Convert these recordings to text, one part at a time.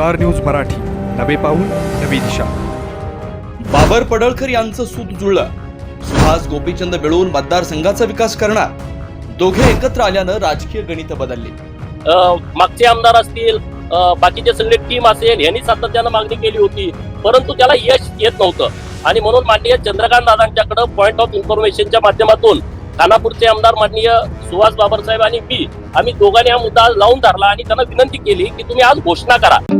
Star news Marathi. नवे पाऊल नवी दिशा. बाबर पडळकर यांचं सूत जुळलं. सुहास गोपीचंद मिळून मतदारसंघाचा विकास करणार. दोघे एकत्र आल्यानं राजकीय गणित बदलली. अ, मागचे आमदार असतील अ, बाकीचे सगळे टीम असेल यांनी सातत्यानं मागणी केली होती. परंतु त्याला यश येत नव्हतं. आणि म्हणून माननीय चंद्रकांत दादांच्याकडे पॉइंट ऑफ इन्फॉर्मेशनच्या माध्यमातून खानापूरचे आमदार माननीय सुहास बाबरसाहेब आणि मी आम्ही दोघांनी हा मुद्दा लावून धरला आणि त्यांना विनंती केली की तुम्ही आज घोषणा करा.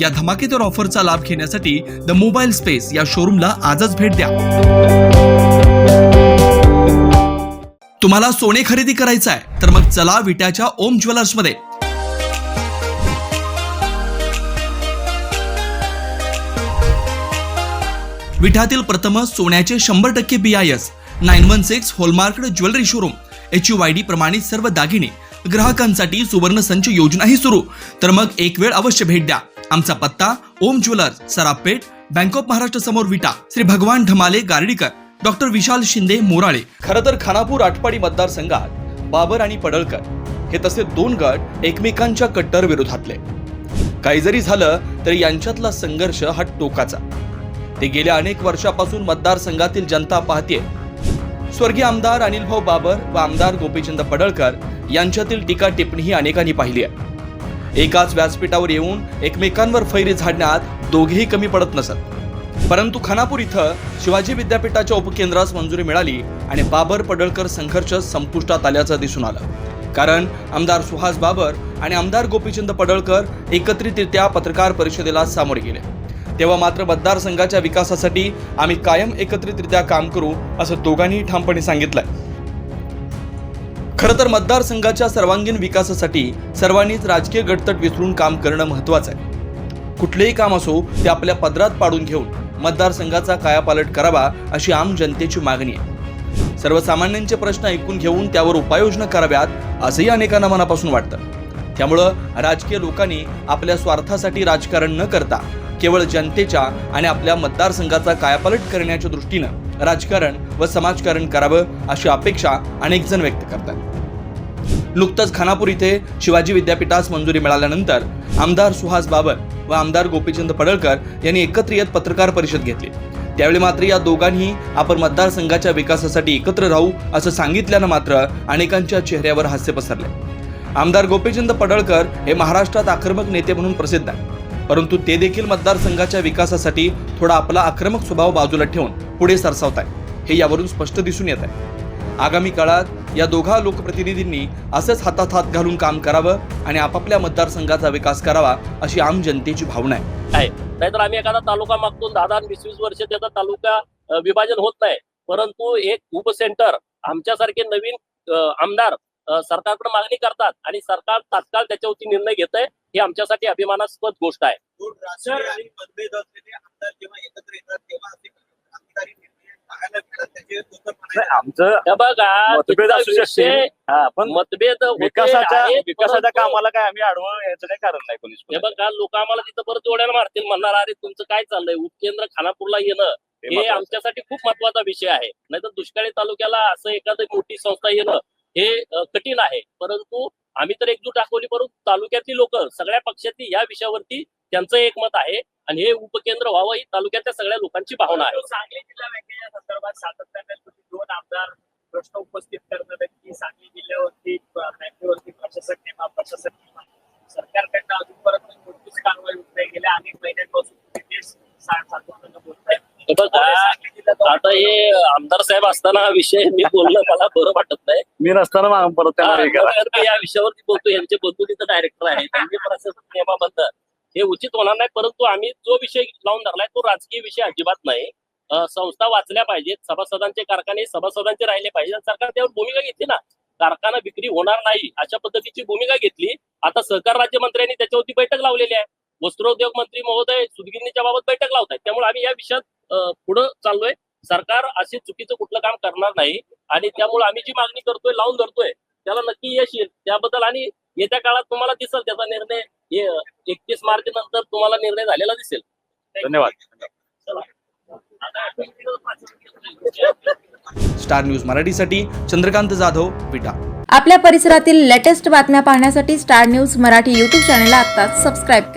या धमाकेदार ऑफरचा लाभ घेण्यासाठी द मोबाईल स्पेस या शोरूमला आजच भेट द्या. तुम्हाला सोने खरेदी करायचं आहे तर मग चला विट्याच्या ओम ज्वेलर्समध्ये. विठातील प्रथम सोन्याचे शंभर टक्के B I S nine one six hallmark jewellery showroom. H U I D प्रमाणित सर्व दागिने. ग्राहकांसाठी सुवर्ण संच योजनाही सुरू. तर मग एक वेळ अवश्य भेट द्या. आमचा पत्ता Om jewellers Sarapeth bank of Maharashtra समोर विटा. श्री भगवान ढमाले गार्डीकर. डॉक्टर विशाल शिंदे मोराळे. खरं तर खानापूर आटपाडी मतदारसंघात बाबर आणि पडळकर हे तसे दोन गट एकमेकांच्या कट्टर विरोधातले. काही जरी झालं तरी यांच्यातला संघर्ष हा टोकाचा. ते गेल्या अनेक वर्षापासून मतदारसंघातील जनता पाहते स्वर्गीय आमदार अनिलभाऊ बाबर व आमदार गोपीचंद पडळकर यांच्यातील टीका टिप्पणीही अनेकांनी पाहिली आहे. एकाच व्यासपीठावर येऊन एकमेकांवर फैरी झाडण्यात दोघेही कमी पडत नसत. परंतु खानापूर इथं शिवाजी विद्यापीठाच्या उपकेंद्रास मंजुरी मिळाली आणि बाबर पडळकर संघर्ष संपुष्टात आल्याचं दिसून आलं. कारण आमदार सुहास बाबर आणि आमदार गोपीचंद पडळकर एकत्रितरित्या पत्रकार परिषदेला सामोरे गेले. तेव्हा मात्र मतदारसंघाच्या विकासासाठी आम्ही कायम एकत्रितरित्या काम करू असं दोघांनी ठामपणे सांगितलंय. खरं तर मतदारसंघाच्या सर्वांगीण विकासासाठी सर्वांनीच राजकीय गटतट विसरून काम करणं महत्वाचं आहे. कुठलेही काम असो ते आपल्या पदरात पाडून घेऊन मतदारसंघाचा कायापालट करावा अशी आम जनतेची मागणी आहे. सर्वसामान्यांचे प्रश्न ऐकून घेऊन त्यावर उपाययोजना कराव्यात असंही अनेकांना मनापासून वाटतं. त्यामुळं राजकीय लोकांनी आपल्या स्वार्थासाठी राजकारण न करता केवळ जनतेच्या आणि आपल्या मतदारसंघाचा कायापालट करण्याच्या दृष्टीनं राजकारण व समाजकारण करावं अशी अपेक्षा अनेक जण व्यक्त करतात. नुकतंच खानापूर इथे शिवाजी विद्यापीठास मंजुरी मिळाल्यानंतर आमदार सुहास बाबर व आमदार गोपीचंद पडळकर यांनी एकत्र येत पत्रकार परिषद घेतली. त्यावेळी मात्र या दोघांनी आपण मतदारसंघाच्या विकासासाठी एकत्र राहू असं सांगितल्यानं मात्र अनेकांच्या चेहऱ्यावर हास्य पसरले. आमदार गोपीचंद पडळकर हे महाराष्ट्रात आक्रमक नेते म्हणून प्रसिद्ध आहे परंतु ते देखील मतदारसंघाच्या विकासासाठी थोडा आपला आक्रमक स्वभाव बाजूला ठेवून पुढे सरसावत आहे हे यावरून स्पष्ट दिसून येत आहे आगामी काळात या दोघा लोकप्रतिनिधींनी असंच हातात हात घालून काम करावं आणि आपापल्या मतदारसंघाचा विकास करावा अशी आम जनतेची भावना आहे. नाहीतर आम्ही एखादा तालुका मागतो दहा दहा वीस वीस वर्ष त्याचा तालुका विभाजन होत नाही. परंतु एक उपसेंटर आमच्यासारखे नवीन आमदार सरकारकडे मागणी करतात आणि सरकार तात्काळ त्याच्यावरती निर्णय घेत आहे ही आमच्यासाठी अभिमानास्पद गोष्ट आहे. आमचं. हे बघा मतभेद असू शकते विषय हा, पण मतभेद होते, विकासाच्या आहेत, विकासाच्या परंतु- कामाला काय आम्ही आडवं याचं काही कारण नाही कोणीच हे बघा लोक आम्हाला तिथं परत जोड्याला मारतील म्हणणार अरे तुमचं काय चाललंय? उपकेंद्र खानापूरला येणं हे हे. आमच्यासाठी खूप महत्त्वाचा विषय आहे. नाहीतर दुष्काळी तालुक्याला असं एखादी मोठी संस्था येणं हे अ, कठीण आहे. परंतु आम्ही तर एकजूट दाखवली परंतु तालुक्यातली लोक सगळ्या पक्षातली या विषयावरती त्यांचं एकमत आहे. आणि हे उपकेंद्र व्हावं ही तालुक्यातल्या सगळ्या लोकांची भावना आहे. सांगली जिल्हा बँकेच्या संदर्भात सातत्याने दोन आमदार प्रश्न उपस्थित करतात की सांगली जिल्ह्यावरती बँकेवरती प्रशासक नेमा प्रशासक नेमा सरकारकडनं अजूनपर्यंत कोणतीच कारवाई होत नाही. गेल्या अनेक महिन्यांपासून हे आता हे आमदार साहेब असताना हा विषय मी बोलणं मला बरं वाटत नाही. मी नसताना त्यांना या विषयावरती बोलतो यांचे बंधू तिथं डायरेक्टर आहे त्यांचे प्रशासक नियमाबद्ध हे उचित होणार नाही परंतु आम्ही जो विषय लावून धरलाय तो राजकीय विषय अजिबात नाही. संस्था वाचल्या पाहिजेत सभासदांचे कारखाने सभासदांचे राहिले पाहिजे सरकार त्यावर भूमिका घेतली ना. कारखाना विक्री होणार नाही अशा पद्धतीची भूमिका घेतली. आता सहकार राज्यमंत्र्यांनी त्याच्यावरती बैठक लावलेली आहे. वस्त्रोद्योग मंत्री महोदय सुदगिरणीच्या बाबत बैठक लावत आहेत. त्यामुळे आम्ही या विषयात पुढे पुढं चाललोय. सरकार असे चुकीचं कुठलं काम करणार नाही आणि त्यामुळे आम्ही जी मागणी करतोय लावून धरतोय त्याला नक्की यश येईल. त्याबद्दल आणि येत्या काळात तुम्हाला दिसेल त्याचा निर्णय एकतीस मार्च नंतर तुम्हाला निर्णय झालेला दिसेल. धन्यवाद. स्टार न्यूज मराठीसाठी चंद्रकांत जाधव विटा. आपल्या परिसरातील लेटेस्ट बातम्या पाहण्यासाठी स्टार न्यूज मराठी यूट्यूब चॅनलला आत्ताच सबस्क्राईब करा.